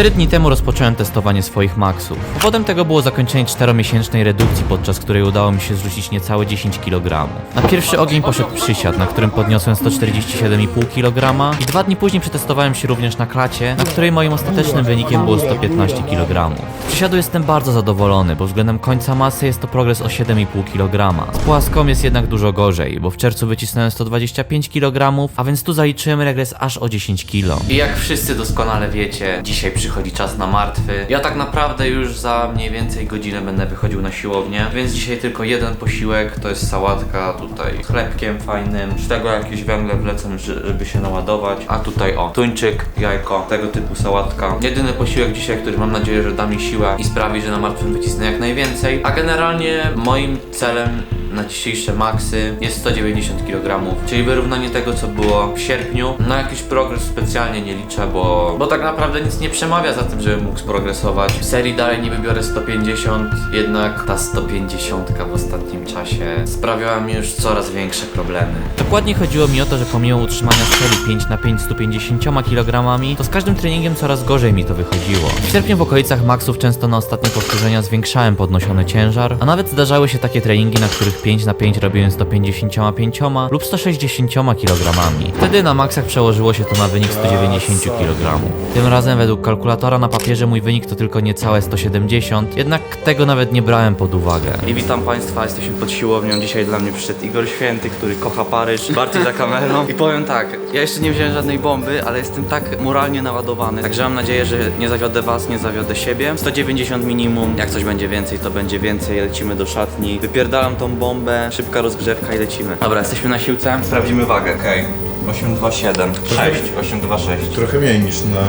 Cztery dni temu rozpocząłem testowanie swoich maksów. Powodem tego było zakończenie 4-miesięcznej redukcji, podczas której udało mi się zrzucić niecałe 10 kg. Na pierwszy ogień poszedł przysiad, na którym podniosłem 147,5 kg i dwa dni później przetestowałem się również na klacie, na której moim ostatecznym wynikiem było 115 kg. Z przysiadu jestem bardzo zadowolony, bo względem końca masy jest to progres o 7,5 kg. Z płaską jest jednak dużo gorzej, bo w czerwcu wycisnąłem 125 kg, a więc tu zaliczyłem regres aż o 10 kg. I jak wszyscy doskonale wiecie, dzisiaj przychodzi czas na martwy. Ja tak naprawdę już za mniej więcej godzinę będę wychodził na siłownię, więc dzisiaj tylko jeden posiłek, to jest sałatka tutaj z chlebkiem fajnym, z tego jakieś węgle wlecą, że- żeby się naładować, a tutaj o, tuńczyk, jajko, tego typu sałatka. Jedyny posiłek dzisiaj, który mam nadzieję, że da mi siłę i sprawi, że na martwym wycisnę jak najwięcej, a generalnie moim celem na dzisiejsze maksy jest 190 kg, czyli wyrównanie tego, co było w sierpniu. Na jakiś progres specjalnie nie liczę, bo, bo tak naprawdę nic nie przemawia za tym, żebym mógł sprogresować. W serii dalej niby biorę 150, jednak ta 150 w ostatnim czasie sprawiała mi już coraz większe problemy. Dokładnie chodziło mi o to, że pomimo utrzymania serii 5 na 5 150 kg, to z każdym treningiem coraz gorzej mi to wychodziło. W sierpniu w okolicach maksów często na ostatnie powtórzenia zwiększałem podnoszony ciężar, a nawet zdarzały się takie treningi, na których 5 na 5 robiłem 155 lub 160 kg. Wtedy na maksach przełożyło się to na wynik 190 kg. Tym razem według kalkulatora na papierze mój wynik to tylko niecałe 170, jednak tego nawet nie brałem pod uwagę. I witam Państwa, jesteśmy pod siłownią. Dzisiaj dla mnie przyszedł Igor Święty, który kocha Paryż, bardziej za kamerą. I powiem tak, ja jeszcze nie wziąłem żadnej bomby, ale jestem tak moralnie naładowany. Także mam nadzieję, że nie zawiodę Was, nie zawiodę siebie. 190 minimum, jak coś będzie więcej, to będzie więcej. Lecimy do szatni, wypierdalam tą bombę, szybka rozgrzewka i lecimy. Dobra, jesteśmy na siłce, sprawdzimy wagę. Okej, 827, 6, 826. Trochę mniej niż na...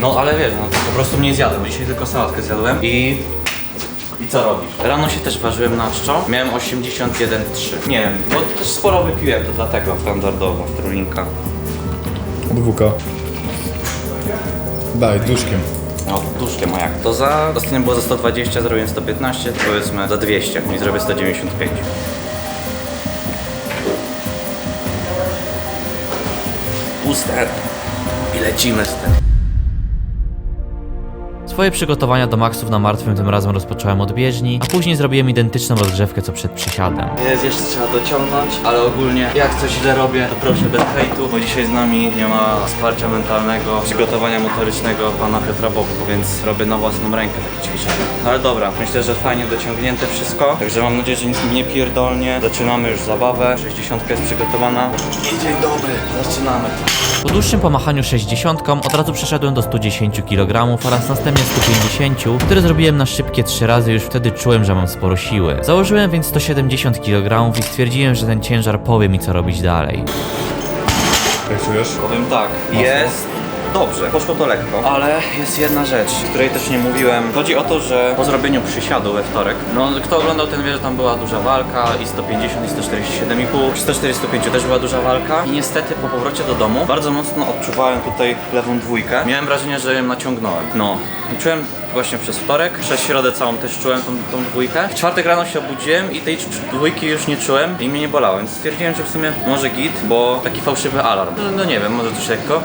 No ale wiesz, no po prostu mnie zjadłem. Dzisiaj tylko sałatkę zjadłem i... I co robisz? Rano się też ważyłem na czczo. Miałem 81,3. Nie wiem, bo też sporo wypiłem, to dlatego standardowo, trulinka. Dwuka. Daj, duszkiem. No, duszkiem? To za... Ostatnio było za 120, zrobiłem 115, powiedzmy za 200 i zrobię 195. Puste. I lecimy z tym. Swoje przygotowania do maksów na martwym tym razem rozpocząłem od bieżni, a później zrobiłem identyczną rozgrzewkę co przed przysiadem. Jest jeszcze trzeba dociągnąć, ale ogólnie jak coś źle robię, to proszę bez hejtu, bo dzisiaj z nami nie ma wsparcia mentalnego, przygotowania motorycznego pana Piotra Bobko, więc robię na własną rękę takie ćwiczenia. No ale dobra, myślę, że fajnie dociągnięte wszystko, także mam nadzieję, że nic mi nie pierdolnie. Zaczynamy już zabawę, 60 jest przygotowana. I dzień dobry, zaczynamy. Po dłuższym pomachaniu 60 od razu przeszedłem do 110 kg oraz następnie 150, które zrobiłem na szybkie 3 razy, już wtedy czułem, że mam sporo siły. Założyłem więc 170 kg i stwierdziłem, że ten ciężar powie mi co robić dalej. Jak czujesz? Powiem tak, jest dobrze, poszło to lekko, ale jest jedna rzecz, której też nie mówiłem. Chodzi o to, że po zrobieniu przysiadu we wtorek, no kto oglądał ten wie, że tam była duża walka i 150 i 147,5, przy 145 też była duża walka i niestety po powrocie do domu bardzo mocno odczuwałem tutaj lewą dwójkę. Miałem wrażenie, że ją naciągnąłem. No, czułem właśnie przez wtorek, przez środę całą też czułem tą, tą dwójkę. W czwartek rano się obudziłem i tej dwójki już nie czułem i mnie nie bolało, więc stwierdziłem, że w sumie może git, bo taki fałszywy alarm. No, no nie wiem, może coś lekko.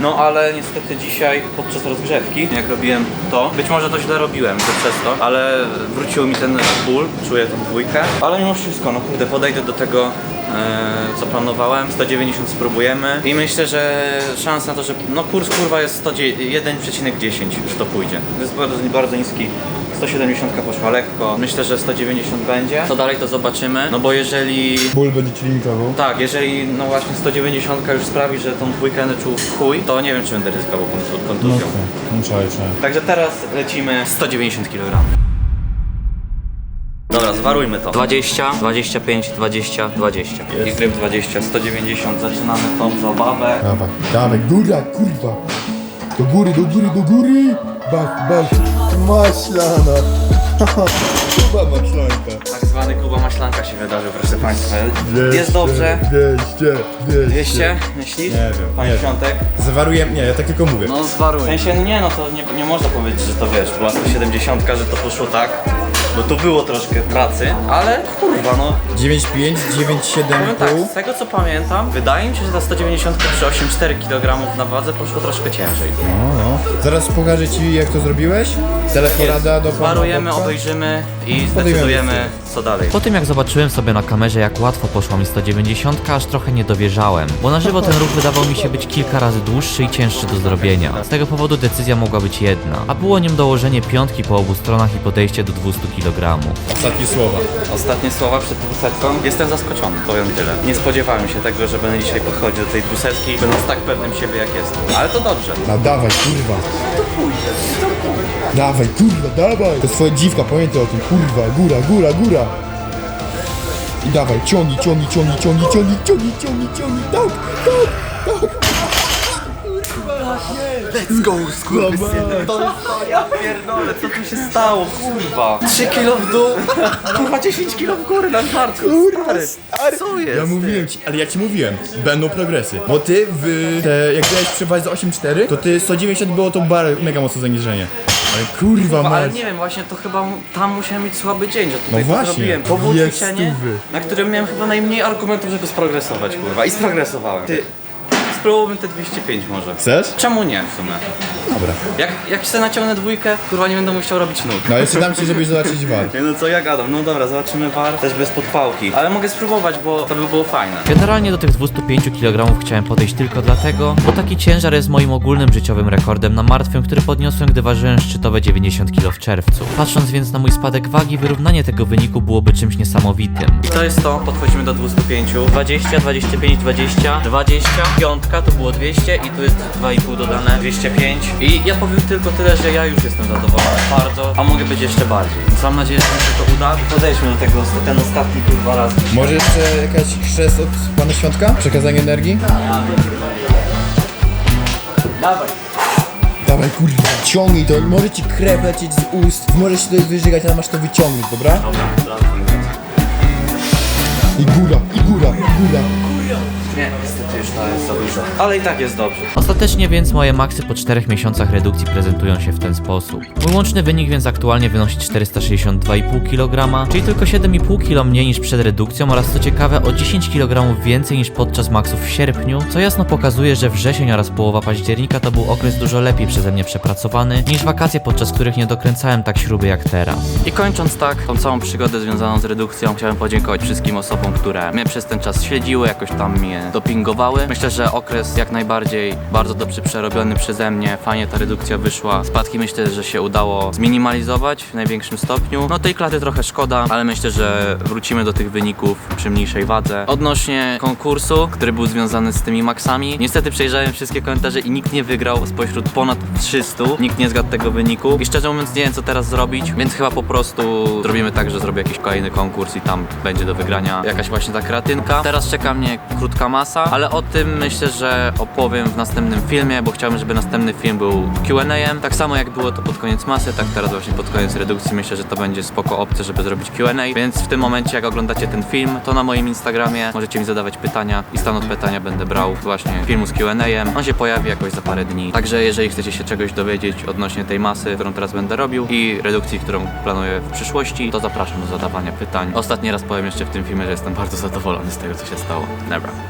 No ale niestety dzisiaj podczas rozgrzewki, jak robiłem to, być może to źle robiłem, to przez to, ale wrócił mi ten ból, czuję tą dwójkę, ale mimo wszystko, no kurde, podejdę do tego e, co planowałem, 190 spróbujemy. I myślę, że szansa na to, że no kurs kurwa jest 1,10, że to pójdzie. To jest bardzo, bardzo niski 170 poszła lekko, myślę, że 190 będzie. Co dalej to zobaczymy, no bo jeżeli Ból będzie ci limitował. tak, jeżeli no właśnie 190 już sprawi, że tą dwójkę czuł w chuj, to nie wiem czy będę ryzykował kontu- No kontuzją. no czaj, czaj. Także teraz lecimy 190 kg. Dobra, zwarujmy to. 20, 25, 20, 20. I tryb 20, 190, zaczynamy tą zabawę. Dawaj, dawaj, góra, kurwa. Do góry, do góry, do góry. Bach, bach. Maślana. Chyba maślanka. Tak zwany Kuba Maślanka się wydarzył, proszę Państwa. Jest dobrze. 200, 200. 200, myślisz? Nie wiem, Panie nie wiem. Świątek? Zawaruję, nie, ja tak tylko mówię. No zwaruj. W sensie, nie no, to nie, nie można powiedzieć, że to wiesz, była 170, że to poszło tak. No to było troszkę pracy, ale kurwa no. 9,5, 9,7,5. Powiem tak, z tego co pamiętam, wydaje mi się, że ta 190 przy 8,4 kg na wadze poszło troszkę ciężej. No, no. Zaraz pokażę ci jak to zrobiłeś. Teleporada do pana Zwarujemy, Bobka. obejrzymy i Podejmiemy zdecydujemy. Co dalej. Po tym jak zobaczyłem sobie na kamerze jak łatwo poszła mi 190, aż trochę nie dowierzałem, bo na żywo ten ruch wydawał mi się być kilka razy dłuższy i cięższy do zrobienia. Z tego powodu decyzja mogła być jedna, a było nim dołożenie piątki po obu stronach i podejście do 200 kg. Ostatnie słowa. Ostatnie słowa przed dwusetką. Jestem zaskoczony, powiem tyle. Nie spodziewałem się tego, że będę dzisiaj podchodził do tej dwusetki, będąc tak pewnym siebie jak jestem. Ale to dobrze. No dawaj, kurwa. Dawaj, kurwa, dawaj. To jest twoja dziwka, pamiętaj o tym, kurwa, góra, góra, góra. I dawaj, ciągnij, ciągnij, ciągnij, ciągnij, ciągnij, ciągnij, ciągnij, ciągnij, tak, tak, tak. Let's go, skurwysyny. To ja pierdolę, co tu się stało, kurwa? 3 kilo w dół, kurwa 10 kilo w górę na kartku, stary. Co jest? Ja mówiłem ci, ale ja ci mówiłem, będą progresy. Bo ty w te, jak grałeś przy wadze 8,4, to ty 190 było to bar, mega mocno zaniżenie. Ale kurwa Kurwa, ale mać. nie wiem, właśnie to chyba tam musiałem mieć słaby dzień, że tutaj No to właśnie. zrobiłem. To było Jest ćwiczenie, stówy. na którym miałem chyba najmniej argumentów, żeby sprogresować, kurwa. I sprogresowałem. Ty, spróbowałbym te 205 może. Chcesz? Czemu nie w sumie? Dobra. Jak, jak sobie naciągnę dwójkę, kurwa nie będę musiał robić nóg. No jeszcze dam ci, żebyś zobaczyć war. Nie no co ja gadam, no dobra, zobaczymy war też bez podpałki. Ale mogę spróbować, bo to by było fajne. Generalnie do tych 205 kg chciałem podejść tylko dlatego, bo taki ciężar jest moim ogólnym życiowym rekordem na martwym, który podniosłem, gdy ważyłem szczytowe 90 kg w czerwcu. Patrząc więc na mój spadek wagi, wyrównanie tego wyniku byłoby czymś niesamowitym. I to jest to, podchodzimy do 205. 20, 25, 20, 20, piątka to było 200 i tu jest 2,5 dodane, 205. I ja powiem tylko tyle, że ja już jestem zadowolony bardzo, a mogę być jeszcze bardziej. Mam nadzieję, że mi się to uda. Podejdźmy do tego, ten ostatni kurwa raz. Może jeszcze jakaś chrzest od pana Świątka? Przekazanie energii? Dawaj. Dawaj kurwa, ciągnij to, może ci krew lecieć z ust, może się to wyżygać, ale masz to wyciągnąć, dobra? Dobra, dobra. I góra, i góra, i góra. Nie, niestety już to jest za dużo. Ale i tak jest dobrze. Ostatecznie więc moje maksy po 4 miesiącach redukcji prezentują się w ten sposób. Mój łączny wynik więc aktualnie wynosi 462,5 kg, czyli tylko 7,5 kg mniej niż przed redukcją oraz co ciekawe o 10 kg więcej niż podczas maksów w sierpniu, co jasno pokazuje, że wrzesień oraz połowa października to był okres dużo lepiej przeze mnie przepracowany niż wakacje, podczas których nie dokręcałem tak śruby jak teraz. I kończąc tak tą całą przygodę związaną z redukcją, chciałem podziękować wszystkim osobom, które mnie przez ten czas śledziły, jakoś tam mnie dopingowały. Myślę, że okres jak najbardziej bardzo dobrze przerobiony przeze mnie, fajnie ta redukcja wyszła. Spadki myślę, że się udało zminimalizować w największym stopniu. No tej klaty trochę szkoda, ale myślę, że wrócimy do tych wyników przy mniejszej wadze. Odnośnie konkursu, który był związany z tymi maksami, niestety przejrzałem wszystkie komentarze i nikt nie wygrał spośród ponad 300. Nikt nie zgadł tego wyniku i szczerze mówiąc nie wiem co teraz zrobić, więc chyba po prostu zrobimy tak, że zrobię jakiś kolejny konkurs i tam będzie do wygrania jakaś właśnie ta kreatynka. Teraz czeka mnie krótka masa, ale o tym myślę, że opowiem w następnym filmie, bo chciałbym, żeby następny film był Q&A. Tak samo jak było to pod koniec masy, tak teraz właśnie pod koniec redukcji myślę, że to będzie spoko opcja, żeby zrobić Q&A, więc w tym momencie jak oglądacie ten film, to na moim Instagramie możecie mi zadawać pytania i stan od pytania będę brał właśnie filmu z Q&A. On się pojawi jakoś za parę dni. Także jeżeli chcecie się czegoś dowiedzieć odnośnie tej masy, którą teraz będę robił i redukcji, którą planuję w przyszłości, to zapraszam do zadawania pytań. Ostatni raz powiem jeszcze w tym filmie, że jestem bardzo zadowolony z tego, co się stało. Dobra.